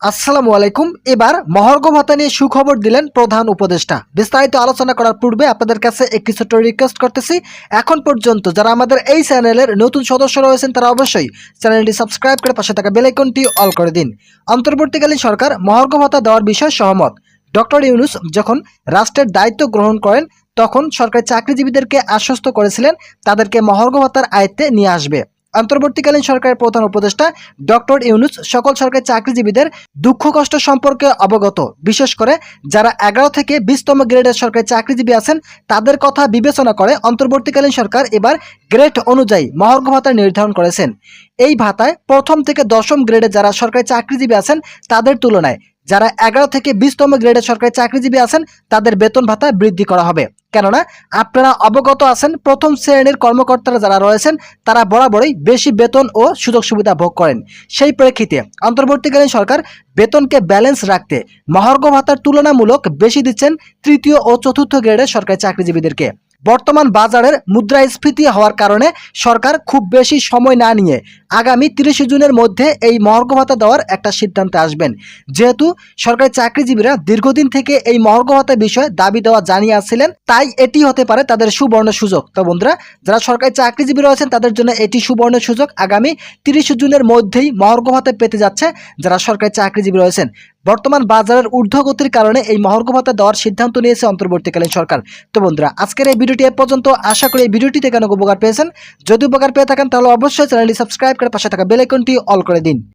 আসসালামু আলাইকুম। এবার মহর্ঘ ভাতা নিয়ে সুখবর দিলেন প্রধান উপদেষ্টা। বিস্তারিত আলোচনা করার পূর্বে আপনাদের কাছে একটি ছোট্ট রিকোয়েস্ট করতেছি। এখন পর্যন্ত যারা আমাদের এই চ্যানেলের নতুন সদস্য রয়েছেন, তারা অবশ্যই চ্যানেলটি সাবস্ক্রাইব করে পাশে থাকা বেলাইকনটি অল করে দিন। অন্তর্বর্তীকালীন সরকার মহর্ঘ ভাতা দেওয়ার বিষয়ে সহমত। ডক্টর ইউনুস যখন রাষ্ট্রের দায়িত্ব গ্রহণ করেন, তখন সরকারি চাকরিজীবীদেরকে আশ্বস্ত করেছিলেন, তাদেরকে মহর্ঘ ভাতার আয়ত্তে নিয়ে আসবে। অন্তর্বর্তীকালীন সরকারের প্রধান উপদেষ্টা ডক্টর ইউনুস সকল সরকারি চাকরিজীবীদের দুঃখ কষ্ট সম্পর্কে অবগত। বিশেষ করে যারা এগারো থেকে বিশতম গ্রেডের সরকারি চাকরিজীবী আছেন, তাদের কথা বিবেচনা করে অন্তর্বর্তীকালীন সরকার এবার গ্রেড অনুযায়ী মহর্ঘ ভাতা নির্ধারণ করেছেন। এই ভাতায় প্রথম থেকে দশম গ্রেডে যারা সরকারি চাকরিজীবী আছেন, তাদের তুলনায় যারা এগারো থেকে বিশতম গ্রেডের সরকারি চাকরিজীবী আছেন, তাদের বেতন ভাতা বৃদ্ধি করা হবে। কেননা, আপনারা অবগত আছেন, প্রথম শ্রেণির কর্মকর্তারা যারা রয়েছেন, তারা বরাবরই বেশি বেতন ও সুযোগ সুবিধা ভোগ করেন। সেই প্রেক্ষিতে অন্তর্বর্তীকালীন সরকার বেতনকে ব্যালেন্স রাখতে মহার্ঘ ভাতার তুলনামূলক বেশি দিচ্ছেন তৃতীয় ও চতুর্থ গ্রেডের সরকারি চাকরিজীবীদেরকে। বর্তমান বাজারের মুদ্রাস্ফীতি হওয়ার কারণে সরকার খুব বেশি সময় না নিয়ে আগামী তিরিশে জুনের মধ্যে এই মহর্ঘ ভাতা দেওয়ার একটা সিদ্ধান্তে আসবেন। যেহেতু সরকারি চাকরিজীবীরা দীর্ঘদিন থেকে এই মহর্ঘ ভাতা বিষয়ে দাবি দেওয়া জানিয়ে আসছিলেন, তাই এটি হতে পারে তাদের সুবর্ণ সুযোগ। তো বন্ধুরা, যারা সরকারি চাকরিজীবী রয়েছেন, তাদের জন্য এটি সুবর্ণ সুযোগ আগামী তিরিশে জুনের মধ্যেই মহর্ঘ ভাতা পেতে যাচ্ছে যারা সরকারি চাকরিজীবী রয়েছেন। বর্তমান বাজারের ঊর্ধ্বগতির কারণে এই মহর্ঘ ভাতা দেওয়ার সিদ্ধান্ত নিয়েছে অন্তর্বর্তীকালীন সরকার। তো বন্ধুরা, আজকের এই ভিডিওটি এ পর্যন্ত আশা করি এই ভিডিওটি থেকে উপকার পেয়েছেন। যদি উপকার পেয়ে থাকেন তাহলে অবশ্যই চ্যানেলটি সাবস্ক্রাইব করে পাশে থাকা বেলাইকনটি অল করে দিন।